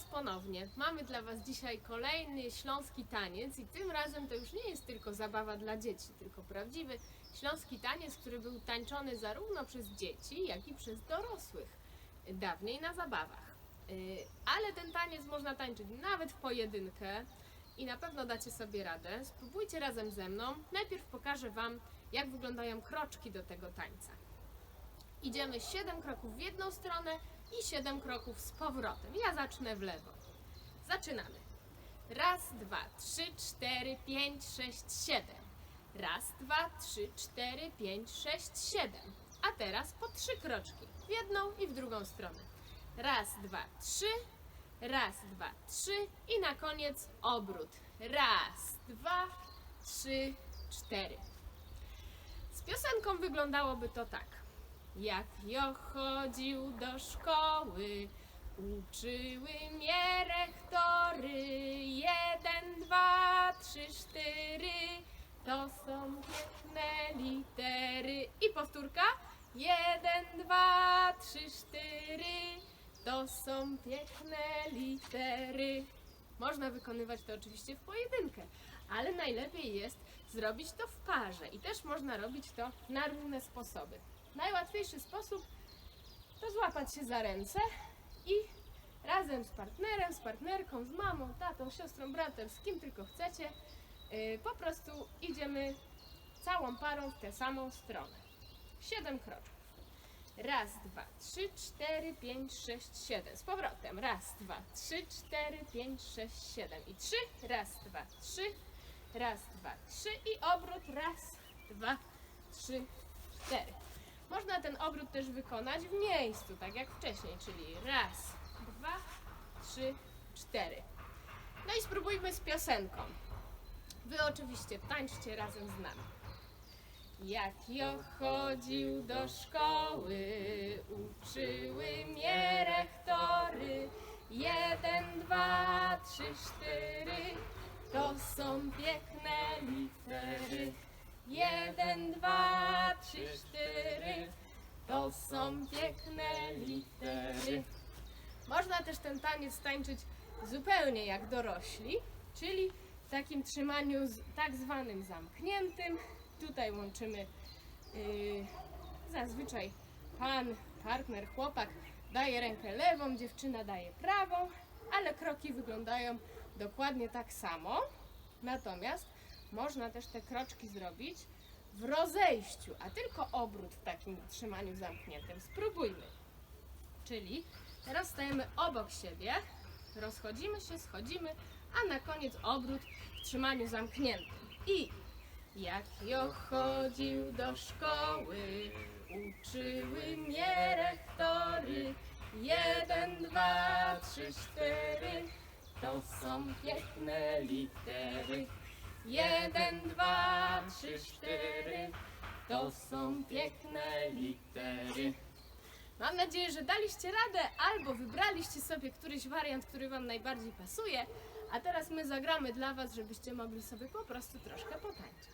kochanie, mamy dla Was dzisiaj kolejny śląski taniec i tym razem to już nie jest tylko zabawa dla dzieci, tylko prawdziwy śląski taniec, który był tańczony zarówno przez dzieci, jak i przez dorosłych dawniej na zabawach. Yy, Ale ten taniec można tańczyć nawet w pojedynkę i na pewno dacie sobie radę. Spróbujcie razem ze mną. Najpierw pokażę Wam, jak wyglądają kroczki do tego tańca. Idziemy 7 kroków w jedną stronę i 7 kroków z powrotem. Ja zacznę w lewo. Zaczynamy. Raz, dwa, trzy, cztery, pięć, sześć, siedem. Raz, dwa, trzy, cztery, pięć, sześć, siedem. A teraz po trzy kroczki. W jedną i w drugą stronę. Raz, dwa, trzy. Raz, dwa, trzy. I na koniec obrót. Raz, dwa, trzy, cztery. Z piosenką wyglądało to tak. Jak jo chodził do szkoły, uczyły mnie rektory. Jeden, dwa, trzy, cztery, to są piękne litery. I powtórka. Jeden, dwa, trzy, cztery, to są piękne litery. Można wykonywać to oczywiście w pojedynkę, ale najlepiej jest zrobić to w parze i też można robić to na różne sposoby. Najłatwiejszy sposób to złapać się za ręce i razem z partnerem, z partnerką, z mamą, tatą, siostrą, bratem, z kim tylko chcecie, yy, po prostu idziemy całą parą w tę samą stronę. Siedem kroczków. Raz, dwa, trzy, cztery, pięć, sześć, siedem. Z powrotem. Raz, dwa, trzy, cztery, pięć, sześć, siedem. I trzy. Raz, dwa, trzy. Raz, dwa, trzy. I obrót. Raz, dwa, trzy, cztery. Można ten obrót też wykonać w miejscu, tak jak wcześniej, czyli raz, dwa, trzy, cztery. No i spróbujmy z piosenką. Wy oczywiście tańczcie razem z nami. Jak jo chodził do szkoły, uczyły mnie rektory. Jeden, dwa, trzy, cztery, to są piękne litery. Jeden, dwa, trzy, cztery, to są piękne litery. Można też ten taniec tańczyć zupełnie jak dorośli, czyli w takim trzymaniu tak zwanym zamkniętym. Tutaj łączymy yy, zazwyczaj pan, partner, chłopak daje rękę lewą, dziewczyna daje prawą, ale kroki wyglądają dokładnie tak samo. Natomiast można też te kroczki zrobić w rozejściu, a tylko obrót w takim trzymaniu zamkniętym. Spróbujmy. Czyli teraz stajemy obok siebie, rozchodzimy się, schodzimy, a na koniec obrót w trzymaniu zamkniętym. I jak jo chodził do szkoły, uczyły mnie rektory. Jeden, dwa, trzy, cztery, to są piękne litery. Jeden, dwa, trzy, cztery, to są piękne litery. Mam nadzieję, że daliście radę albo wybraliście sobie któryś wariant, który Wam najbardziej pasuje. A teraz my zagramy dla Was, żebyście mogli sobie po prostu troszkę potańczyć.